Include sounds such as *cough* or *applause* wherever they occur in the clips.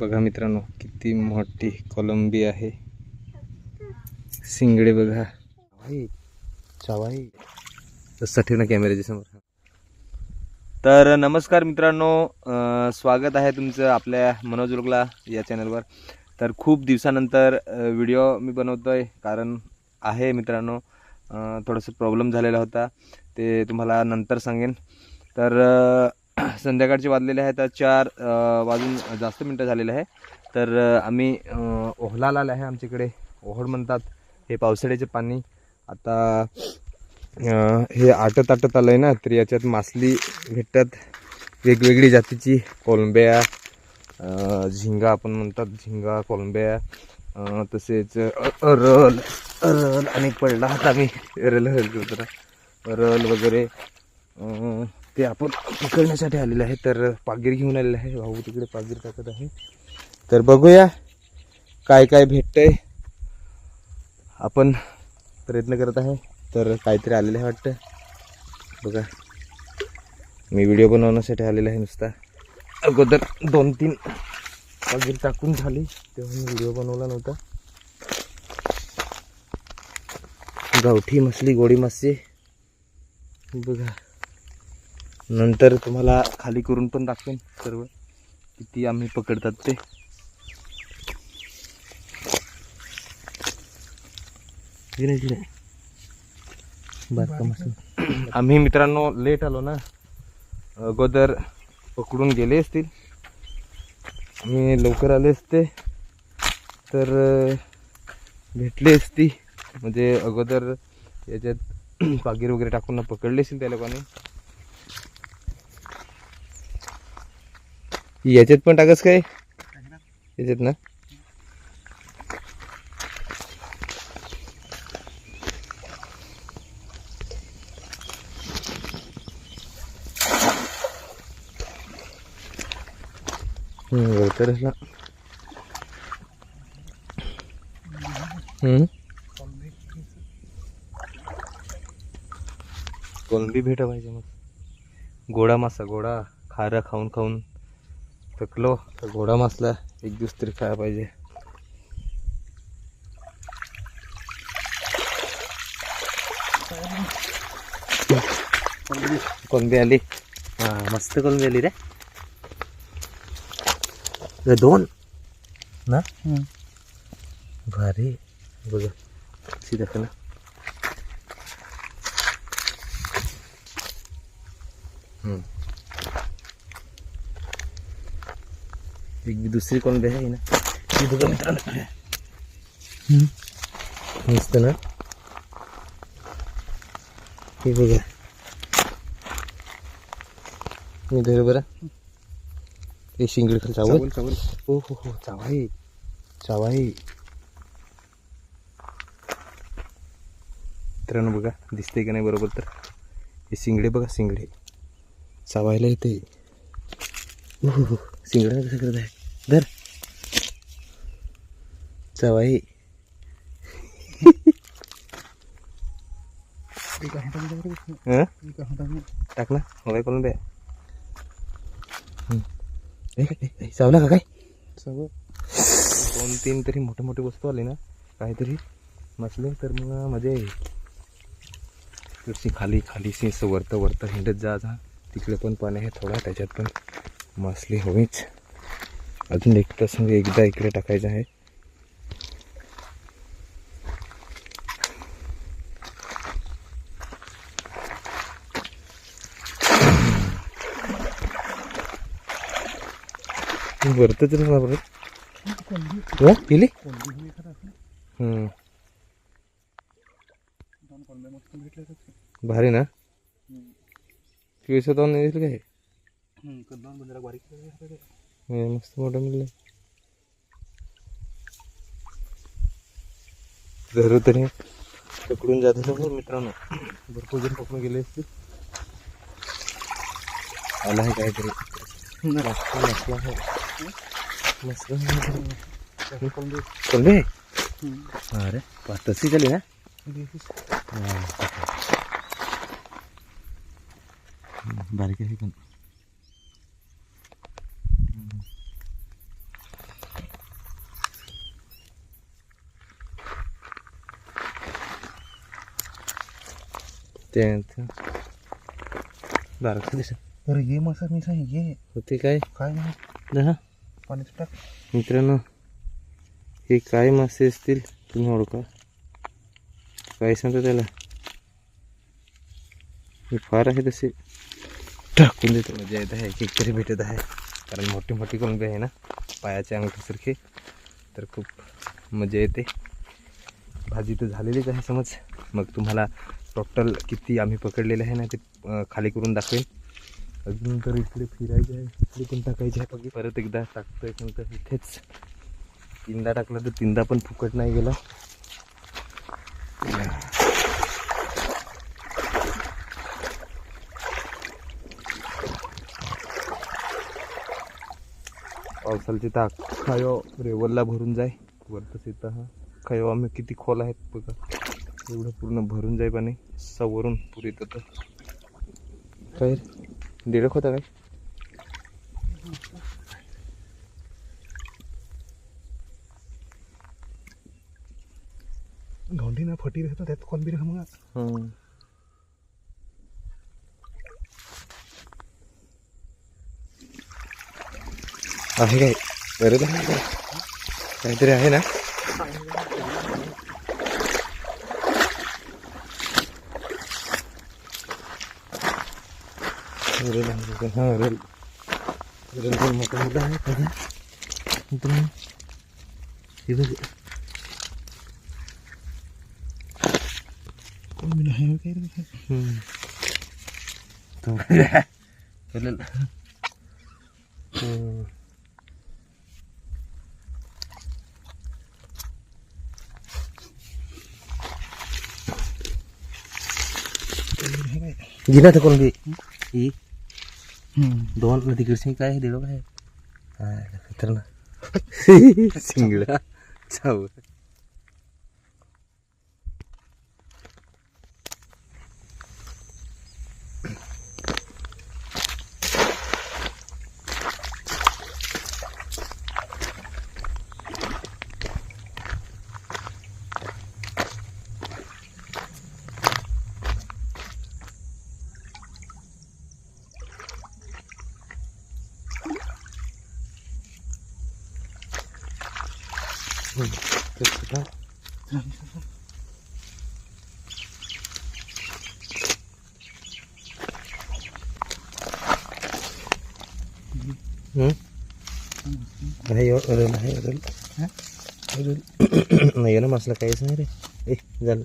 बघा मित्रांनो किती मोठी कोलंबी आहे. शिंगडे बघा. चावाई तसं ठेव ना कॅमेऱ्याच्या समोर. तर नमस्कार मित्रांनो स्वागत आहे तुमचं आपल्या मनोज लोकला या चॅनलवर. तर खूप दिवसानंतर व्हिडिओ मी बनवतोय कारण आहे मित्रांनो थोडंसं प्रॉब्लेम झालेला होता ते तुम्हाला नंतर सांगेन. तर *clears throat* संध्याकाळचे वाजलेले आहेत चार वाजून जास्त मिनटं झालेले आहे. तर आम्ही ओहलाला आले आहे आमच्याकडे. ओहळ म्हणतात हे पावसाळ्याचे पाणी. आता हे आटत आटत आलं आहे ना तर याच्यात मासली भेटतात. वेगवेगळी जातीची कोलंब्या झिंगा आपण म्हणतात झिंगा कोलंब्या तसेच रल रल आणि अनेक पडला. आता आम्ही रल रल रल वगैरे ते आपण पकडण्यासाठी आलेलं आहे तर पागीर घेऊन आलेलं आहे. भाऊ तिकडे पागीर टाकत आहे. तर बघूया काय काय भेटतंय. आपण प्रयत्न करत आहे तर काहीतरी आलेलं आहे वाटतं. बघा. मी व्हिडिओ बनवण्यासाठी आलेला आहे नुसता. अगोदर दोन तीन पागीर टाकून झाली तेव्हा मी व्हिडिओ बनवला नव्हता. गावठी मसली गोडी मस्ती बघा. नंतर तुम्हाला खाली करून पण दाखवेन सर्व. किती आम्ही पकडतात ते. आम्ही मित्रांनो लेट आलो ना. अगोदर पकडून गेले असतील. आम्ही लवकर आले असते. तर भेटली असती. म्हणजे अगोदर याच्यात *clears throat* पागीर वगैरे टाकून पकडले असतील त्या लोकांनी. याच्यात पण टाकस काय? याच्यात ना? तर कोलंबी भेटा पाहिजे मग. गोडा मासा गोडा. खारा खाऊन खाऊन. थकलो तर गोडा मासला एक दिवस तरी खायला पाहिजे. कोलंबी आली? हा मस्त कोलंबी आली रे. दोन. ना? भारी. बघा सी दाखव ना हम्म. दुसरी कोण आहे ना? ती बघा मित्रांनो. मस्त ना? हे बघा. मी धर बरं. हे शिंगडी खाली चावल चावल हो हो हो. चावाई चावाई मित्रांनो बघा दिसते का नाही बरोबर तर? हे शिंगडे बघा शिंगडे. चावायला येते हो हो. शिंगडा कसं करत आहे? धर. चावाई? टाक ना हवाय करून बे चावला का काय? दोन तीन तरी मोठे मोठे वस्तू आले ना काहीतरी मसले तर मग मजा येईल. खाली खाली सी असं वरतं वरतं हिंडत जा. तिकडे पण पाणी आहे थोडा त्याच्यात पण. मासली हवीच. अजून एक तास एकदा इकडे टाकायचं आहे. वा गेली? हम्म. भारी ना? चोवीस दोन दिसलं काय हे? मस्त मोठं मिळलं जरूर तरी पकडून जात होतं मित्रांनो. भरपूर जण पकडून गेले असते आला आहे काहीतरी. मस्त. कोणते अरे तशी झाली ना? बारीक आहे पण. ते अरे ये मासा मी सांग ये. होते काय? काय नाही. दहा पाण्यात टाक. मित्रांनो हे काय मासे असतील तुम्ही ओळखा. काय सांगता त्याला? हे फार आहे तसे टाकून देतो. मजा येत आहे एक तरी भेटत आहे. कारण मोठी मोठी कोणबी आहे ना. पायाच्या अंगठीसारखे तर खूप मजा येते. भाजी तर झालेलीच आहे समज. मग तुम्हाला टोटल किती आम्ही पकडलेले आहे ना ते खाली करून दाखवेन. अजून तर इकडे फिरायचे आहे इकडे पण टाकायचे आहे. बघी परत एकदा टाकतोय पण तर इथेच. तीनदा टाकला तर तीनदा पण फुकट नाही गेला. पावसाळची ताक खयो रेवलला भरून जाय. वरतच येतं हा. खायो आम्ही किती खोल आहेत बघा. एवढं पूर्ण भरून जाय पाणी. सवरून पुरीत होतं काय डिडक होता काय? घोंडी ना फटी राहतो त्यात कोण बी मग हं. आहे काय? बरं? काहीतरी आहे ना? रेल आहे का? हा रेल रेल पण मोठा मोठा आहे बघा. मित्रांनो, हे बघ कोण बी नाही काय रे ते. हम्म. तो चलेल हम्म. कोण बी नाही काय गिना तर कोण बी ही हम्म. दोन तिकडची काय आहे? देडो काय खतरनाक. *laughs* सिंगडा चाव नाही हो, अरे नाही अरे हा? अरे नाही ना मसला काहीच नाही रे ए झालं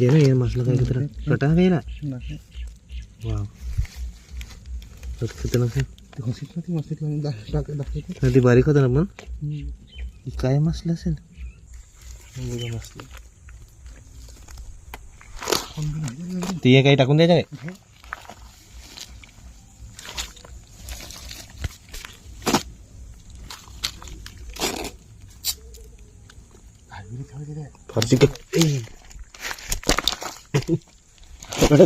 ये ना ये मसला काय तर कटा गेला नाही. वाव खतरनाक आहे. ते घोसीत ना ती मस्तीत लावून दा- टाक दाखवते हा, ती बारीक होता ना पण हम्म. हे काय मसलं असेल बघा मसलं कोण बी नाही रे. ते काही टाकून द्यायचं काय काय बी नाही ठेवलं रे. फार चिकट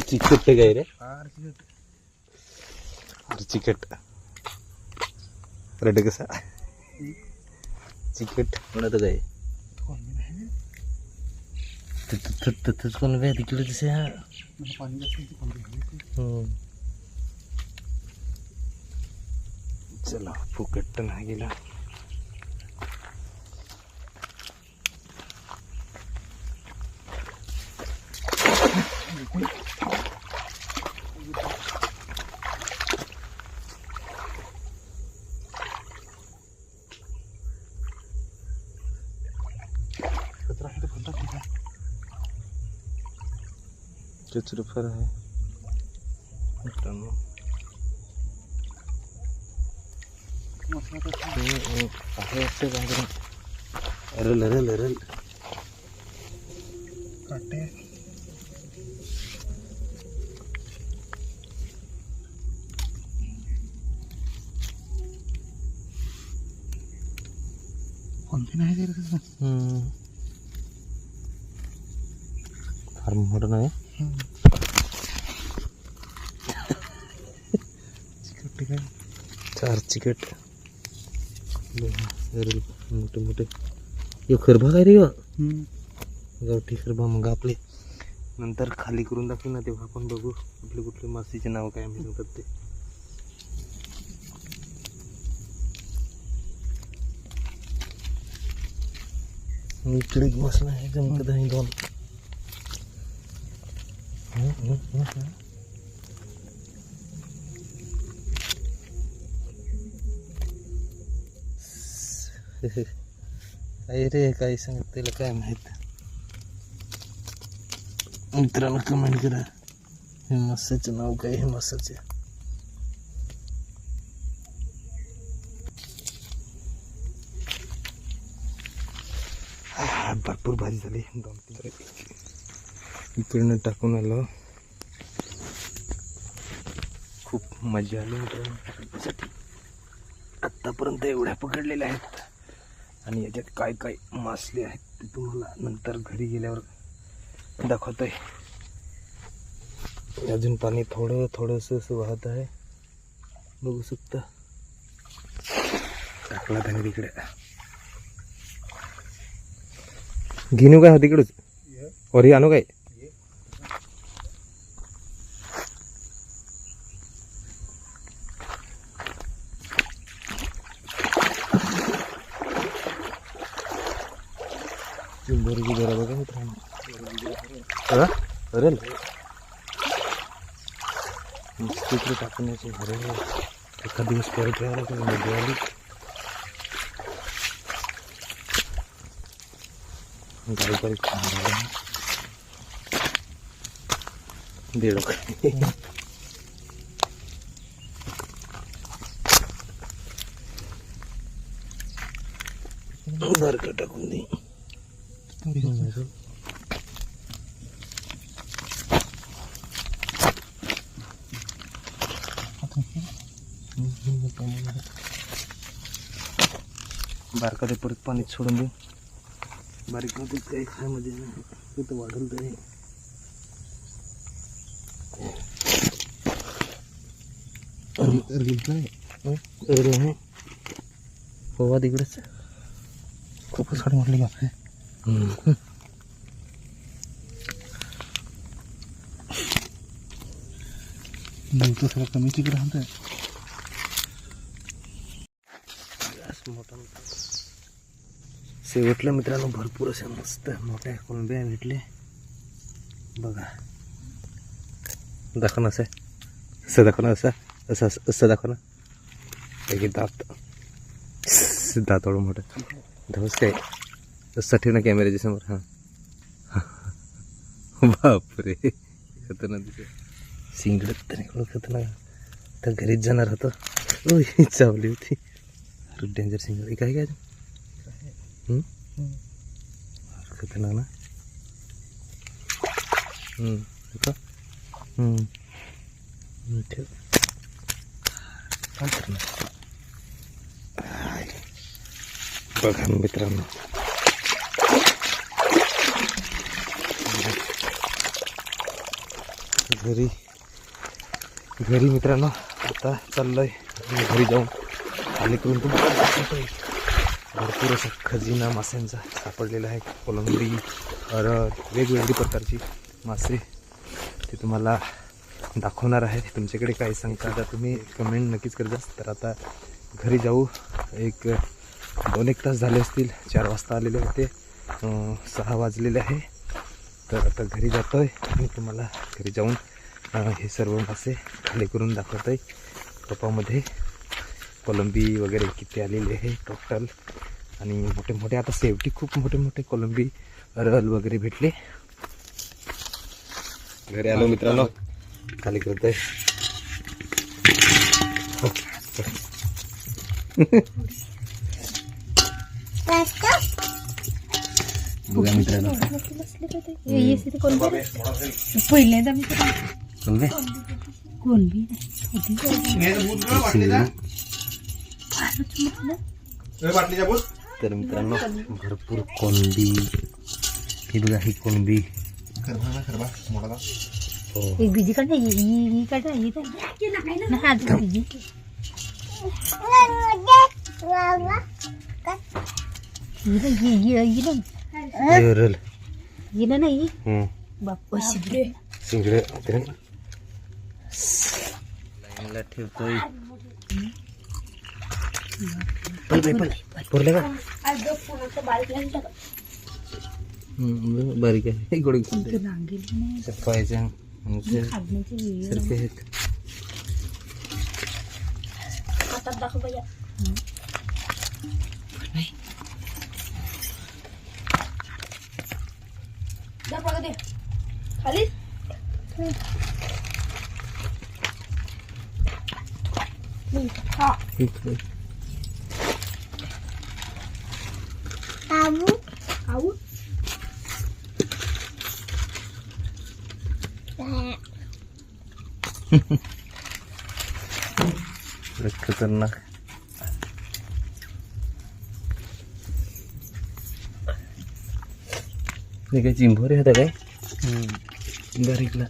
चिकट काय रे फार चिकट. फार चिकट रेड कसा चिकट म्हणत काय. तिथंच कोण बे तिकडे दिसे हा मला पाणी जास्त आहे, ते कोण बी नाही रे. हम्म. चला फुकट नाही गेला कचरा आहे ते कोणता कोणता आहे? चुचुरफर आहे मित्रांनो. आहे वाटतं बाहेर. अरल अरल अरल काटे कोण बी नाही. हम्म. फार मोठं नाही चिकट काय चार चिकट मोठे मोठे. यो खरबा काय रे गावठी खरभा मग आपले. नंतर खाली करून दाखवू ना तेव्हा आपण बघू. कुठले कुठले मासेचे नाव काय आम्ही ते. इकडे एक बसला आहे जमकत आहे दोन. *laughs* हम्म, काय रे काय सांगत त्याला काय माहीत? मित्रांना कमेंट करा. हे मासाचं नाव काय हे मासाचे भरपूर भाजी झाली. दोन तीन इकडनं टाकून आलो. खूप मजा आली मित्रांनो. पकडण्यासाठी आत्तापर्यंत एवढ्या पकडलेल्या आहेत. आणि याच्यात काय काय मासले आहेत ते तुम्हाला नंतर घरी गेल्यावर दाखवतोय. अजून पाणी थोडं थोडंसं असं वाहत आहे. बघू शकता. टाकला त्याने तिकडे. घेणू काय तिकडच? वरी आणू काय? चिंबोरीची जरा बघा मित्रांनो. अरेल तिकडे यायचे अरे एखाद दिवस परत यायला लागेल मजा आली? गाडी दीड टाकून दे. बारका ते परत पाणीत सोडून देऊ बारीकमध्ये काही खायमध्ये तिथं वाढेल तरी. पोवा तिकडेच खूपच गाडी म्हटली बापरे. हम्म. नव्हतं सगळं कमी तिकडे राहतं जास्त मोठा मोठा. शेवटला मित्रांनो भरपूर असे मस्त मोठ्या कोलंब्या भेटले. बघा. दाखवण असं. असं असं. असं असं असं एक दात. दात एवढं मोठं. धवस काय? असं ठेव ना कॅमेऱ्याच्या समोर हां. बापरे. खतरनाक दिसत सिंगडत तर एवढं खतरनाक. तर घरीच जाणार होतं. ओय चावली होती. डेंजर सिंगड काय काय? हम्म? खतरनाक ना? ठेव. काय बघा मित्रांनो. घरी. घरी मित्रांनो आता चाललोय आणि घरी जाऊन. खाली करून तुम्हाला भरपूर असा खजिना माशांचा सापडलेला आहे. कोलंबी अरळ वेगवेगळी प्रकारची मासे ते तुम्हाला दाखवणार आहे. तुमच्याकडे काय सांगता आता तुम्ही कमेंट नक्कीच करत तर आता घरी जाऊ. एक दोन एक तास झाले असतील. चार वाजता आलेले होते. सहा वाजलेले आहे. तर आता घरी जातो आहे आणि तुम्हाला घरी जाऊन हे सर्व मासे खाली करून दाखवतो आहे टोपामध्ये कोलंबी वगैरे किती आलेले आहे टोटल आणि मोठे मोठे आता सेवटी खूप मोठे मोठे कोलंबी अरल वगैरे भेटले. घरी आलो मित्रांनो. खाली करतोय. बघा मित्रांनो पहिल्यांदा कोलंबी कोणबी तर मित्रांनो भरपूर कोलंबी ही बघा ही कोलंबी एक बिजी काढ ही ही काढ ही बिजी ही ही अरल हिला नाही हम्म. बाप्पा शिंगडे होते ना लाईनला ठेवतोय पल पल पल पुरले का हम्म, बारीक आहे गोडी आणि ते काढण्याची वेळ सरके आहेत इकडे. लय खतरनाक हे काय चिंभोरे होता काय? बारीकला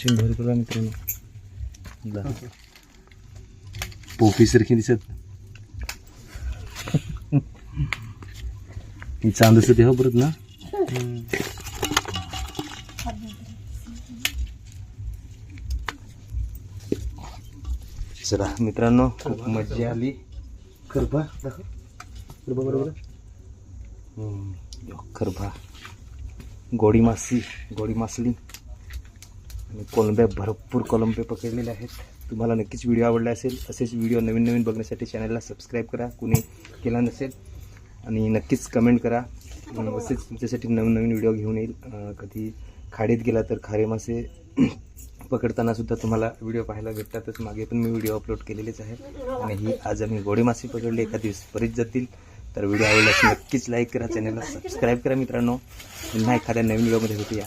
चिंभोरी पुरला मित्रांनो. पोपी सारखी दिसत. *laughs* ही चांदस देह परत ना? चला मित्रांनो खूप मजा आली. खरबा दाखव. खरबा बरोबर. खरभा गोडी मासी गोडी मासली. आणि कोलंब्या भरपूर कोलंबे पकडलेले आहेत. तुम्हाला नक्कीच व्हिडिओ आवडला असेल असेच व्हिडिओ नवीन नवीन बघण्यासाठी चॅनलला सबस्क्राईब करा कुणी केला नसेल. आणि नक्कीच कमेंट करा. असेच तुमच्यासाठी नवीन नवीन व्हिडिओ घेऊन येईल. कधी खाडीत गेला तर खारे मासे *clears throat* पकडताना सुद्धा तुम्हाला व्हिडिओ पाहायला भेटतातच. मागे पण मी व्हिडिओ अपलोड केलेलेच आहे आणि ही आज आम्ही गोडी मासे पकडले. एका दिवस परत जातील. तर व्हिडिओ आवडल्यास नक्कीच लाईक करा चॅनलला सबस्क्राईब करा मित्रांनो. पुन्हा एखाद्या नवीन व्हिडिओमध्ये भेटूया.